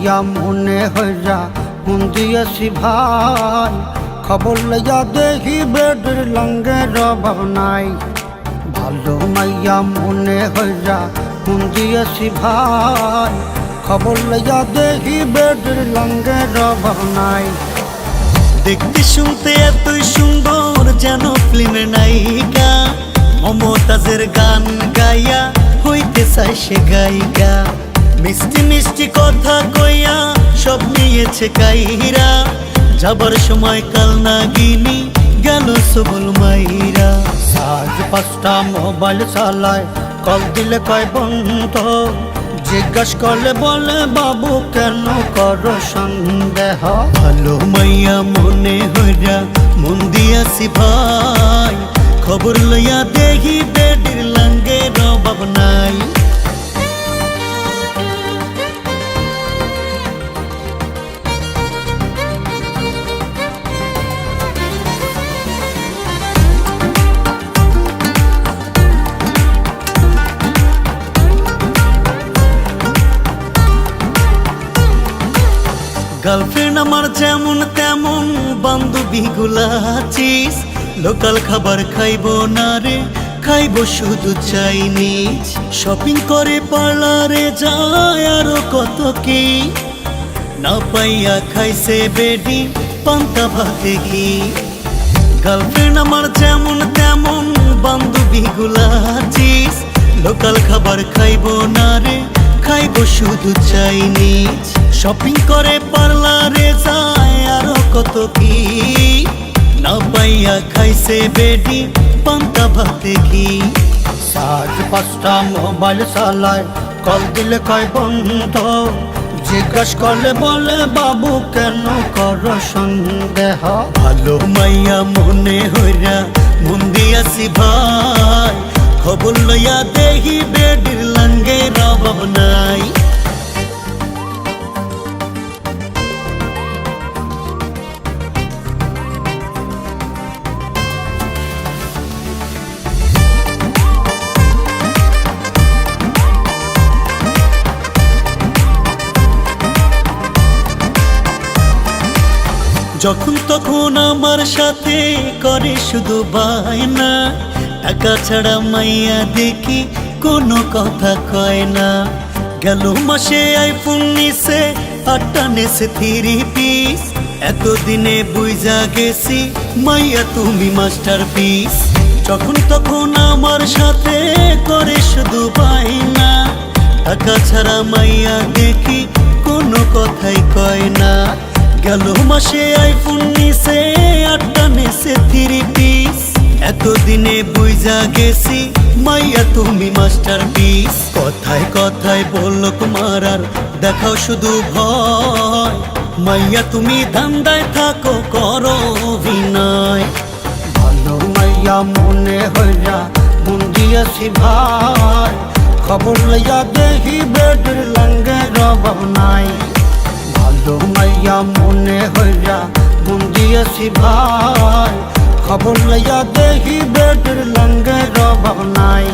মাইয়া মনে হইয়া মন দিয়েছি ভাই। খবর লইয়া দেখি বেডের লঙ্গে নাই। ভালো মাইয়া মনে হইয়া মন দিয়েছি ভাই। খবর লইয়া দেখি বেডের লঙ্গে নাই। দেখতে শুনতে এতই সুন্দর যেন ফিল্মের নায়িকা। মমতাজের গান গাইয়া হইতে চাই সে গায়িকা। মিষ্টি মিষ্টি কথা কইয়া সব নিয়েছে কাইরা। যাবার সময় কাল নাগিনি গেল সবল মাইরা। সাজ পাঁচটা মোবাইল চালায়, কল দিলে কয়, বন্ধ, জিজ্ঞাস করলে বলে, বাবু, কেন কর সন্দেহ? ভালো মাইয়া মনে হইরা মন দিয়াছি ভাই, খবর লইয়া দেখি বেডির গার্লফ্রেন্ড আমার যেমন তেমন, বান্ধবী গুলাচিস লোকাল খাবার খাইব না রে, খাইবো শুধু চাইনিজ শপিং করে পার্লারে যায় আরও কত কি? না পাইয়া খাইছে বেডি, পান্তা ভাতে কি গার্লফ্রেন্ড আমার যেমন তেমন, বান্ধবী গুলাচিস লোকাল খাবার খাইব না রে, খাইবো শুধু চাইনিজ শপিং করে পার্লারে যায় আরও কত কি? না পাইয়া খাইছে বেডি পান্তা ভাতে কি সাজ পাঁচটা মোবাইল চালায় কল দিলে কয় বন্ধ। জিজ্ঞাস করলে বলে বাবু কেন করো সন্দেহ? ভালো মাইয়া মনে হইরা মন দিয়াছি ভাই। খবর লইয়া দেখি বেডির লাঙ্গে রবাব নাই। যখন তখন আমার সাথে করে শুধু বায়না টাকা ছাড়া মাইয়া দেখি কোনো কথা কয় না। গেল মাসে আইফোন নিছে, আটটা নেছে থ্রি পিস। এতদিনে বুঝা গেছি, মাইয়া তুমি মাস্টার পিস। যখন তখন আমার সাথে করে শুধু বায়না টাকা ছাড়া মাইয়া দেখি কোনো কথাই কয় না। গেল মাসে আইফোন নিছে, আটটা নেছে থ্রি পিস এতদিনে বুঝা গেছি, মাইয়া তুমি মাস্টার পিস কথায় কথায় বলল তোমার আর দেখাও শুধু ভয়। মাইয়া তুমি ধান্দায় থাকো, করো অভিনয়। ভালো মাইয়া মনে হইয়া মন দিয়েছি ভাই। খবর লইয়া দেখি বেডের লঙ্গে রবাব নাই। মাইয়া মনে হইয়া মন দিয়েছি ভাই। খবর লইয়া দেখি বেটের লঙ্গে রবাব নাই।